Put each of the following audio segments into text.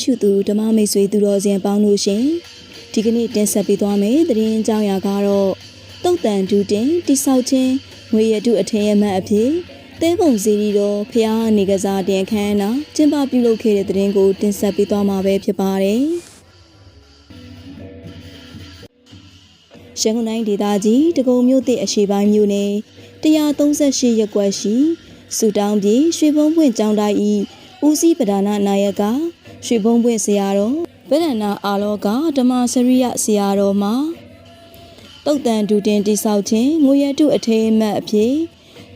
ကြည့်ရှုသူဓမ္မမိတ်ဆွေသူတော်စင်ပေါင်းလို့ရှင်ဒီကနေ့တင်ဆက်ပေးသွားမယ့်သတင်းအကြောင်းအရာကတော့တုတ်တန်ဒူတင်တိဆောက်ခြင်းငွေရတုအထင်ရမှတ်အဖြစ်တဲပုံစီရီတော်ဖျားနေကစားတင်ခန်းနာကျင်းပပြုလုပ်ခဲ့တဲ့သတင်းကိုတင်ဆက်ပေးသွားမှာပဲဖြစ်ပါတယ်ရန်ကုန်တိုင်းဒေသကြီးတကုံမြို့သည့်အရှိပိုင်းမြို့နယ်138ရပ်ကွက်ရှိစူတောင်းပြည်ရွှေဘုံပွင့်ကျောင်းတိုင်းဤဦးစီးပဒါနာနာယက ရွှေဘုံပွင့်ဆရာတော်ဗဒနာအာလောကဓမ္မစရိယဆရာတော်မှာတုတ်တန်ဒူတင်တိဆောက်ခြင်းငွေရတုအထေးအမှတ်အဖြစ်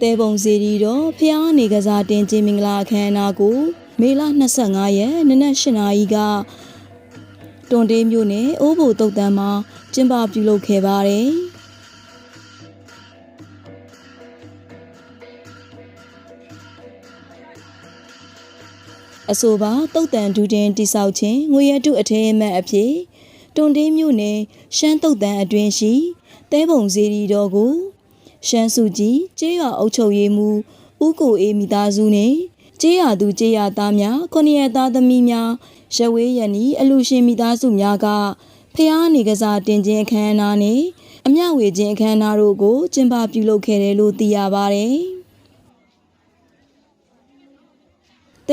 တဲပုံစီရီတော်ဖျားနေကစားတင်ခြင်းမင်္ဂလာအခမ်းအနားကိုမေလ25ရက်နနက်8နာရီကတွန်တေးမြို့နယ်အိုးဘိုတုတ်တန်မှာကျင်းပပြုလုပ်ခဲ့ပါတယ်။ အဆိုပါတုတ်တန်ဒူတင်တိဆောက်ခြင်းငွေရတုအထေးအမှတ်အဖြစ်တွန်တေးမြို့နယ်ရှမ်းတုတ်တန်အတွင်းရှိတဲပုံစီရီတော်ကိုရှမ်းစုကြီးကျေးရွာအုပ်ချုပ်ရေးမှူးဦးကိုအေးမိသားစုနှင့်ကျေးရွာသူကျေးရွာသားများခொနရသားသမီးများရဝေးရနီအလူရှင်မိသားစုများကဖျားနေကစားတင်ခြင်းအခမ်းအနားနှင့်အမျှဝေခြင်းအခမ်းအနားတို့ကိုကျင်းပပြုလုပ်ခဲ့တယ်လို့သိရပါတ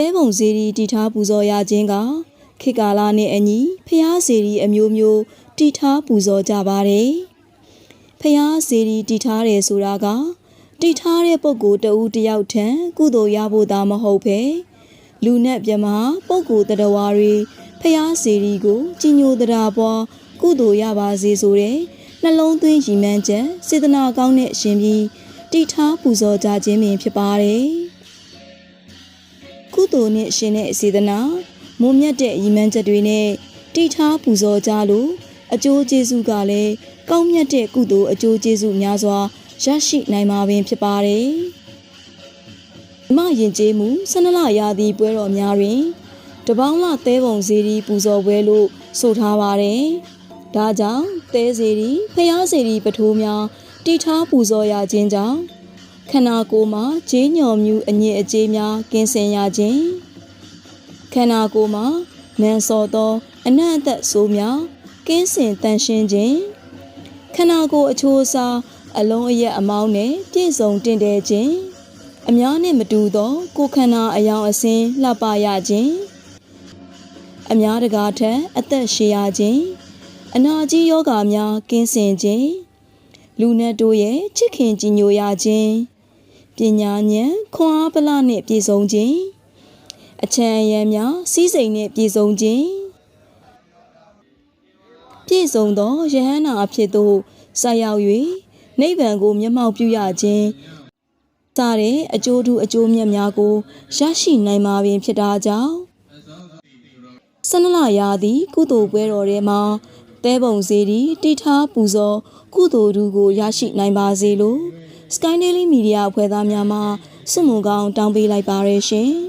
ယ်။တဲပုံစီရီတီထားပူဇော်ရခြင်းကခေတ်ကာလနဲ့အညီဖျားစီရီအမျိုးမျိုးတီထားပူဇော်ကြပါတယ်။ဖျားစီရီတီထားတယ်ဆိုတာကတီထားတဲ့ပုဂ္ဂိုလ်တဦးတစ်ယောက်ထံကုသိုလ်ရဖို့သာမဟုတ်ပဲလူနဲ့မြမပုဂ္ဂိုလ်တ attva တွေဖျားစီရီကိုကြီးညိုတရားပွားကုသိုလ်ရပါစေဆိုတဲ့နှလုံးသွင်းရည်မှန်းချက်စေတနာကောင်းတဲ့အရှင်ပြီးတီထားပူဇော်ကြခြင်းပင်ဖြစ်ပါတယ်။ ကုသိုလ်နဲ့ရှင်တဲ့အစေတနာမုံမြတ်တဲ့ရည်မှန်းချက်တွေနဲ့တိထားပူဇော်ကြလို့အကျိုးကျေးဇူးကလည်းကောင်းမြတ်တဲ့ကုသိုလ်အကျိုးကျေးဇူးများစွာရရှိနိုင်မှာပင်ဖြစ်ပါတယ်။မယင်ကျေးမှုဆန္ဒလရာသီပွဲတော်များတွင်တပေါင်းလသဲပုံစီရီပူဇော်ပွဲလို့ဆိုထားပါတယ်။ဒါကြောင့်သဲစီရီဖျားစီရီပထိုးများတိထားပူဇော်ရခြင်းကြောင့် ခန္ဓာကိုယ်မှာဂျေးညော်မြူအညစ်အကြေးများကင်းစင်ရခြင်းခန္ဓာကိုယ်မှာနံစော်သော အနံ့အသက်ဆိုးများကင်းစင်တန်ရှင်းခြင်းခန္ဓာကိုယ်အချိုးအစားအလုံးအရက်အမောင်းနဲ့ပြည့်စုံတင့်တယ်ခြင်းအများနဲ့မတူသော ကိုယ်ခန္ဓာအယောင်အစင်းလှပရခြင်းအများတကာထက်အသက်ရှည်ရခြင်းအနာကြီးယောဂါများကင်းစင်ခြင်းလူနဲ့တို့ရဲ့ချစ်ခင်ကြည်ညိုရခြင်း ပညာဉာဏ်ခွန်အားဗလနှင့်ပြည့်စုံခြင်းအချမ်းအယံများစီးစိမ်နှင့်ပြည့်စုံခြင်းပြည့်စုံသောယဟန္တာအဖြစ်သို့ဆက်ရောက်၍နိဗ္ဗာန်ကိုမျက်မှောက်ပြုရခြင်းစတဲ့အကျိုးထူးအကျိုးမြတ်များကိုရရှိနိုင်မှာပင်ဖြစ်တာကြောင့်ဆန္ဒလာရာသည့်ကုသိုလ်ပွဲတော်ထဲမှာတဲပုံစီတီတိထားပူဇော်ကုသိုလ်ထူးကိုရရှိနိုင်ပါစေလို့ Sky Daily Media အဖွဲ့သားများမှစုမုံကောင်းတောင်းပေးလိုက်ပါရရှင်။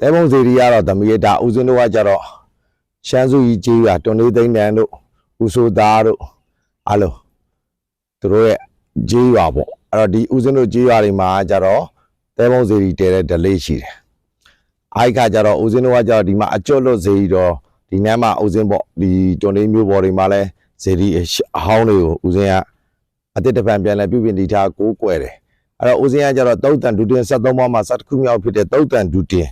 တဲပုံစီရီကတော့သမီးဒါဦးစင်းတို့ကကြတော့ရှမ်းစုကြီးကြီးကတွန်လေးသိန်းတန်တို့ဦးဆိုသားတို့အားလုံးသူတို့ရဲ့ကြီးရွာပေါ့အဲ့တော့ဒီဦးစင်းတို့ကြီးရွာတွေမှာကြတော့တဲပုံစီရီတဲတဲ့ဒလေးရှိတယ်အိုက်ခါကြတော့ဦးစင်းတို့ကကြတော့ဒီမှာအကျွတ်လွတ်စီရီတော့ဒီနမ်းမှာဦးစင်းပေါ့ဒီတွန်လေးမျိုးပေါ်တွေမှာလဲစီရီအဟောင်းတွေကိုဦးစင်းကအတစ်တပံပြန်လဲပြုပြင်တီထားကိုးကွယ်တယ်အဲ့တော့ဦးစင်းကကြတော့တုတ်တန်ဒူတင်73ဘောမှာ7ခုမြောက်ဖြစ်တဲ့တုတ်တန်ဒူတင်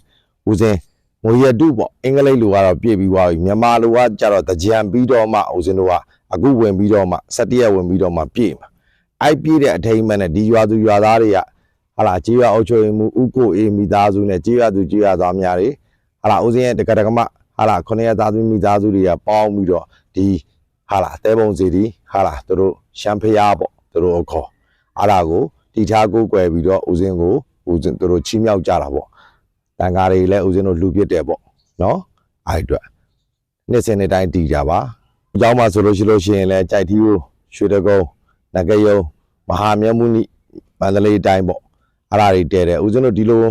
ဦးစင်းငွေရတုပေါ့အင်္ဂလိပ်လိုကတော့ပြည့်ပြီးသွားပြီမြန်မာလိုကကြတော့တကြံပြီးတော့မှဦးစင်းတို့ကအခုဝင်ပြီးတော့မှ17ရက်ဝင်ပြီးတော့မှပြည့်မှာအဲ့ပြည့်တဲ့အထိမ်းအမှန်နဲ့ဒီရွာသူရွာသားတွေကဟာလာကြေးရွာအုပ်ချုပ်ရေးမှုဥကိုအေးမိသားစုနဲ့ကြေးရွာသူကြေးရွာသားများတွေဟာလာဦးစင်းရဲ့တက္ကတကမဟာလာခုနှစ်ရက်သားသူမိသားစုတွေကပေါင်းပြီးတော့ဒီဟာလာတဲပုံစီဒီဟာလာသူတို့ရှမ်းဖျားပေါ့သူတို့အခေါ်အားလာကိုတီထားကိုကွယ်ပြီးတော့ဦးစင်းကိုဦးစင်းသူတို့ချီးမြှောက်ကြတာပေါ့ တန်ကားတွေလည်းဦးဇင်းတို့လူပစ်တယ်ပေါ့နော်အဲ့ဒီအတွက်နှစ်စဉ်နှစ်တိုင်းတည်ကြပါအကြောင်းမှာဆိုလို့ရှိလို့ရှိရင်လည်းကြိုက်ထီးကိုရွှေတကုန်းနဂယုံမဟာမြတ်မုနိမန္တလေးတိုင်းပေါ့အဲ့ဒါတွေတဲတယ်ဦးဇင်းတို့ဒီလို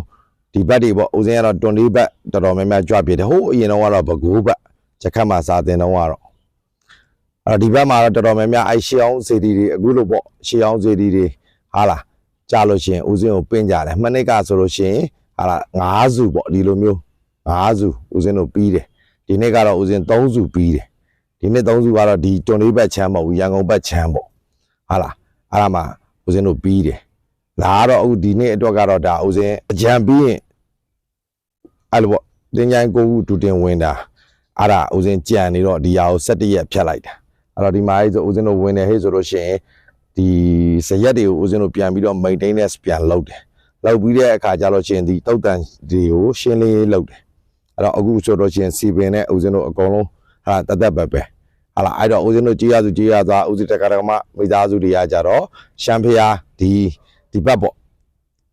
ဒီဘက်တွေပေါ့ဦးဇင်းကတော့တွန်လေးဘက်တော်တော်များများကြွပြတယ်ဟိုးအရင်တော့ကတော့ဘကိုးဘက်ချက်ခတ်မှာစာတင်တော့ကတော့အဲ့တော့ဒီဘက်မှာတော့တော်တော်များများအဲ့ရှေးအောင်စေတီတွေအခုလိုပေါ့ရှေးအောင်စေတီတွေဟာလားကြားလို့ရှိရင်ဦးဇင်းကိုပင့်ကြတယ်မှနှစ်ကဆိုလို့ရှိရင် ဟာလားငါးစုပေါ့ဒီလိုမျိုးငါးစုဦးဇင်းတို့ပြီးတယ်ဒီနေ့ကတော့ဦးဇင်း၃စုပြီးတယ်ဒီနေ့၃စုကတော့ဒီတွန်လေးဘက်ချမ်းပေါ့ရန်ကုန်ဘက်ချမ်းပေါ့ဟာလားအဲ့ဒါမှဦးဇင်းတို့ပြီးတယ်လာကတော့အခုဒီနေ့အတွက်ကတော့ဒါဦးဇင်းအကြံပြီးရင်အဲ့လိုပေါ့တင်ကြိုင်ကိုခုဒူတင်ဝင်တာအဲ့ဒါဦးဇင်းကြံနေတော့ဒီဟာကို17ရက်ဖြတ်လိုက်တာအဲ့တော့ဒီမှာအဲ့ဆိုဦးဇင်းတို့ဝင်တယ်ဟဲ့ဆိုလို့ရှိရင်ဒီဇရက်တွေကိုဦးဇင်းတို့ပြန်ပြီးတော့ maintenance ပြန်လုပ်တယ် လုပ်ပြီးတဲ့အခါကျတော့ရှင်ဒီတုတ်တန်တွေကိုရှင်းလင်းရေးလုပ်တယ်အဲ့တော့အခုဆိုတော့ရှင်စီပင်နဲ့ဦးဇင်းတို့အကုန်လုံးဟာတသက်ပဲပဲဟာလာအဲ့တော့ဦးဇင်းတို့ကြေးရစုကြေးရသွားဦးဇင်းတက္ကရာမမိသားစုတွေကကြတော့ရှမ်းဖျားဒီဒီဘက်ပေါ့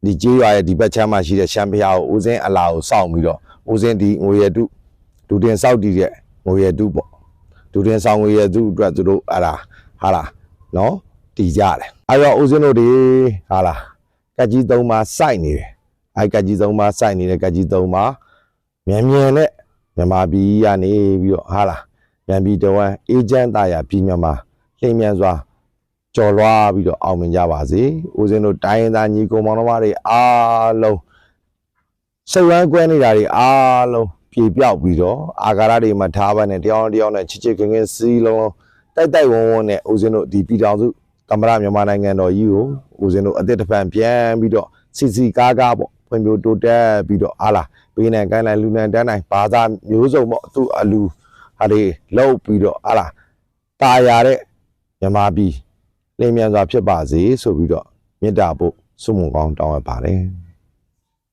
ဒီကြေးရွာရဲ့ဒီဘက်ချမ်းမှာရှိတဲ့ရှမ်းဖျားကိုဦးဇင်းအလာကိုစောင့်ပြီးတော့ဦးဇင်းဒီငွေရတုဒူတင်စောက်တည်တဲ့ငွေရတုပေါ့ဒူတင်ဆောင်ငွေရတုအတွက်သူတို့အဲ့ဒါဟာလာနော်တည်ကြတယ်အဲ့တော့ဦးဇင်းတို့တွေဟာလာ ကက်ကြီးသုံးပါစိုက်နေတယ်အဲ့ကက်ကြီးသုံးပါစိုက်နေတဲ့ကက်ကြီးသုံးပါမြန်မြန်နဲ့မြန်မာပြည်ကနေပြီးတော့ဟာလာမြန်ပြည်တော်ဝန်အေဂျင့်တာယာပြည်မြန်မာလျင်မြန်စွာကြော်လွားပြီးတော့အောင်မြင်ကြပါစေဦးဇင်းတို့တိုင်းရင်းသားညီကောင်မောင်နှမတွေအားလုံးစိတ်ဝမ်းကွဲနေတာတွေအားလုံးပြေပြောက်ပြီးတော့အာဃာရတွေမှာထားပါနဲ့တယောက်နဲ့တယောက်နဲ့ချစ်ချစ်ခင်ခင်စီးလုံးလုံးတိုက်တိုက်ဝန်းဝန်းနဲ့ဦးဇင်းတို့ဒီပြည်တော်စု သမရမြန်မာနိုင်ငံတော်ကြီးကိုဦးဇင်းတို့အသက်တစ်ပံပြန်ပြီးတော့စီစီကားကားပေါ့ဖွံ့ဖြိုးတိုးတက်ပြီးတော့အားလားဘေးနိုင်ကိုင်းနိုင်လူနိုင်တန်းနိုင်ဘာသာမျိုးစုံပေါ့သူ့အလူဟာတွေလောက်ပြီးတော့အားလားตาရတဲ့မြန်မာပြည်လင်းမြန်စွာဖြစ်ပါစေဆိုပြီးတော့မေတ္တာပို့ဆုမွန်ကောင်းတောင်းအပ်ပါတယ်